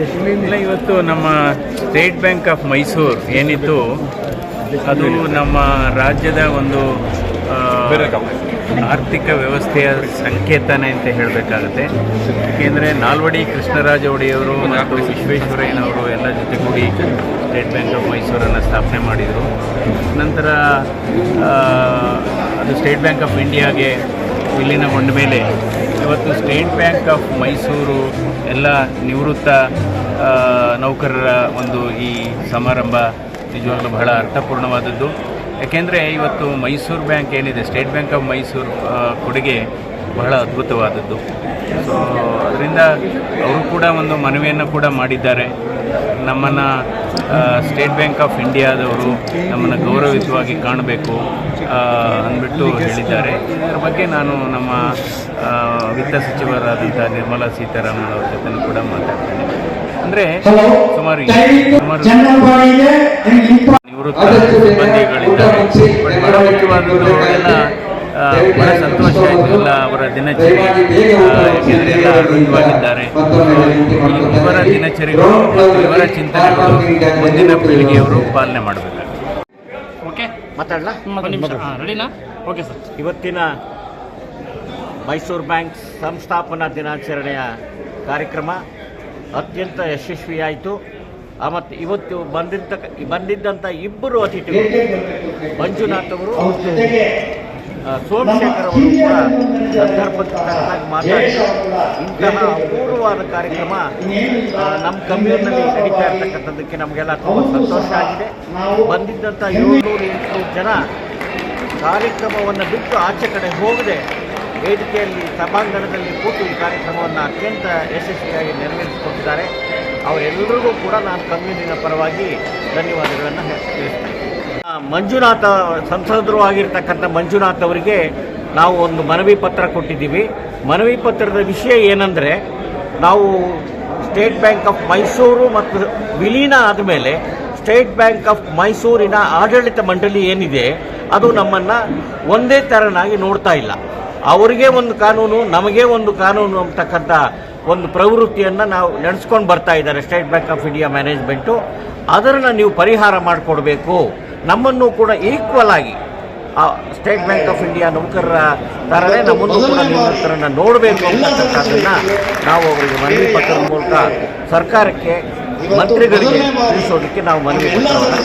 ಇಲ್ಲ ಇವತ್ತು ನಮ್ಮ ಸ್ಟೇಟ್ ಬ್ಯಾಂಕ್ ಆಫ್ ಮೈಸೂರು ಏನಿತ್ತು ಅದು ನಮ್ಮ ರಾಜ್ಯದ ಒಂದು ಆರ್ಥಿಕ ವ್ಯವಸ್ಥೆಯ ಸಂಕೇತನೆ ಅಂತ ಹೇಳಬೇಕಾಗುತ್ತೆ. ಏಕೆಂದರೆ ನಾಲ್ವಡಿ ಕೃಷ್ಣರಾಜ ಒಡೆಯವರು ಮತ್ತು ವಿಶ್ವೇಶ್ವರಯ್ಯನವರು ಎಲ್ಲ ಜೊತೆಗೂಡಿ ಸ್ಟೇಟ್ ಬ್ಯಾಂಕ್ ಆಫ್ ಮೈಸೂರನ್ನು ಸ್ಥಾಪನೆ ಮಾಡಿದರು. ನಂತರ ಅದು ಸ್ಟೇಟ್ ಬ್ಯಾಂಕ್ ಆಫ್ ಇಂಡಿಯಾಗೆ ವಿಲೀನಗೊಂಡ ಮೇಲೆ ಇವತ್ತು ಸ್ಟೇಟ್ ಬ್ಯಾಂಕ್ ಆಫ್ ಮೈಸೂರು ಎಲ್ಲ ನಿವೃತ್ತ ನೌಕರರ ಒಂದು ಈ ಸಮಾರಂಭ ನಿಜವಾಗ್ಲೂ ಬಹಳ ಅರ್ಥಪೂರ್ಣವಾದದ್ದು. ಯಾಕೆಂದರೆ ಇವತ್ತು ಮೈಸೂರು ಬ್ಯಾಂಕ್ ಏನಿದೆ, ಸ್ಟೇಟ್ ಬ್ಯಾಂಕ್ ಆಫ್ ಮೈಸೂರು ಕೊಡುಗೆ ಬಹಳ ಅದ್ಭುತವಾದದ್ದು. ಸೊ ಅದರಿಂದ ಅವರು ಕೂಡ ಒಂದು ಮನವಿಯನ್ನು ಕೂಡ ಮಾಡಿದ್ದಾರೆ. ನಮ್ಮನ್ನು ಸ್ಟೇಟ್ ಬ್ಯಾಂಕ್ ಆಫ್ ಇಂಡಿಯಾದವರು ನಮ್ಮನ್ನು ಗೌರವಿತವಾಗಿ ಕಾಣಬೇಕು ಅಂದ್ಬಿಟ್ಟು ಹೇಳಿದ್ದಾರೆ. ಇದರ ಬಗ್ಗೆ ನಾನು ನಮ್ಮ ವಿತ್ತ ಸಚಿವರಾದಂಥ ನಿರ್ಮಲಾ ಸೀತಾರಾಮನ್ ಅವ್ರ ಜೊತೆ ಕೂಡ ಮಾತಾಡ್ತೇನೆ. ಅಂದರೆ ಸುಮಾರು ಸುಮಾರು ನಿವೃತ್ತ ಸಿಬ್ಬಂದಿಗಳಿದ್ದಾರೆ. ಬಟ್ ಬಹಳ ಮುಖ್ಯವಾದದ್ದು ಬಹಳ ಸಂತೋಷ ಆಯಿತು. ಎಲ್ಲ ಅವರ ದಿನಚರಿ ಎಲ್ಲ ಆರೋಗ್ಯವಾಗಿದ್ದಾರೆ ಇವರ ದಿನಚರಿಗಳು ಮತ್ತು ಇವರ ಚಿಂತನೆಗಳು ಮುಂದಿನ ಪೀಳಿಗೆಯವರು ಪಾಲನೆ ಮಾಡಬೇಕಾಗುತ್ತೆ ಓಕೆ ಮಾತಾಡಲಾ? ಒಂದು ನಿಮಿಷ. ರೆಡಿನಾ ಓಕೆ ಸರ್. ಇವತ್ತಿನ ಮೈಸೂರು ಬ್ಯಾಂಕ್ ಸಂಸ್ಥಾಪನಾ ದಿನಾಚರಣೆಯ ಕಾರ್ಯಕ್ರಮ ಅತ್ಯಂತ ಯಶಸ್ವಿಯಾಯಿತು. ಮತ್ತು ಇವತ್ತು ಬಂದಿದ್ದ ಬಂದಿದ್ದಂಥ ಇಬ್ಬರು ಅತಿಥಿಗಳು ಮಂಜುನಾಥ್ ಅವರು ಸೋಮಶೇಖರ್ ಅವರು ಕೂಡ ಸಂದರ್ಭಕ್ಕೆ ತಕ್ಕನಾಗಿ ಮಾತಾಡಿ. ಇಂತಹ ಅಪೂರ್ವವಾದ ಕಾರ್ಯಕ್ರಮ ನಮ್ಮ ಕಮ್ಯೂನಲ್ಲಿ ನಡೀತಾ ಇರ್ತಕ್ಕಂಥದ್ದಕ್ಕೆ ನಮಗೆಲ್ಲ ತುಂಬ ಸಂತೋಷ ಆಗಿದೆ. ಬಂದಿದ್ದಂಥ ಏಳ್ನೂರು ಎಂಟು ಜನ ಕಾರ್ಯಕ್ರಮವನ್ನು ಬಿಟ್ಟು ಆಚೆ ಕಡೆ ಹೋಗದೆ ವೇದಿಕೆಯಲ್ಲಿ ಸಭಾಂಗಣದಲ್ಲಿ ಕೂತು ಈ ಕಾರ್ಯಕ್ರಮವನ್ನು ಅತ್ಯಂತ ಯಶಸ್ವಿಯಾಗಿ ನೆರವೇರಿಸಿಕೊಟ್ಟಿದ್ದಾರೆ. ಅವರೆಲ್ಲರಿಗೂ ಕೂಡ ನಾನು ಕಮ್ಯೂನಿನ ಪರವಾಗಿ ಧನ್ಯವಾದಗಳನ್ನು ತಿಳಿಸ್ತೇನೆ ಮಂಜುನಾಥ ಸಂಸದರು ಆಗಿರ್ತಕ್ಕಂಥ ಮಂಜುನಾಥ್ ಅವರಿಗೆ ನಾವು ಒಂದು ಮನವಿ ಪತ್ರ ಕೊಟ್ಟಿದ್ದೀವಿ. ಮನವಿ ಪತ್ರದ ವಿಷಯ ಏನಂದರೆ, ನಾವು ಸ್ಟೇಟ್ ಬ್ಯಾಂಕ್ ಆಫ್ ಮೈಸೂರು ಮತ್ತು ವಿಲೀನ ಆದಮೇಲೆ ಸ್ಟೇಟ್ ಬ್ಯಾಂಕ್ ಆಫ್ ಮೈಸೂರಿನ ಆಡಳಿತ ಮಂಡಳಿ ಏನಿದೆ, ಅದು ನಮ್ಮನ್ನು ಒಂದೇ ಥರನಾಗಿ ನೋಡ್ತಾ ಇಲ್ಲ. ಅವರಿಗೆ ಒಂದು ಕಾನೂನು, ನಮಗೆ ಒಂದು ಕಾನೂನು ಅಂತಕ್ಕಂಥ ಒಂದು ಪ್ರವೃತ್ತಿಯನ್ನು ನಾವು ನಡೆಸ್ಕೊಂಡು ಬರ್ತಾ ಇದ್ದಾರೆ State Bank of India management ಅದನ್ನು ನೀವು ಪರಿಹಾರ ಮಾಡಿಕೊಡ್ಬೇಕು. ನಮ್ಮನ್ನು ಕೂಡ ಈಕ್ವಲ್ ಆಗಿ ಆ ಸ್ಟೇಟ್ ಬ್ಯಾಂಕ್ ಆಫ್ ಇಂಡಿಯಾ ನೌಕರರ ಥರನೇ ನಮ್ಮನ್ನು ಕೂಡ ನಿವೃತ್ತರನ್ನು ನೋಡಬೇಕು ಅಂತಕ್ಕಂಥದ್ದನ್ನು ನಾವು ಅವರಿಗೆ ಮನವಿ ಪತ್ರದ ಮೂಲಕ ಸರ್ಕಾರಕ್ಕೆ ಮಂತ್ರಿಗಳಿಗೆ ತಿಳಿಸೋದಕ್ಕೆ ನಾವು ಮನವಿ ಪತ್ರವನ್ನು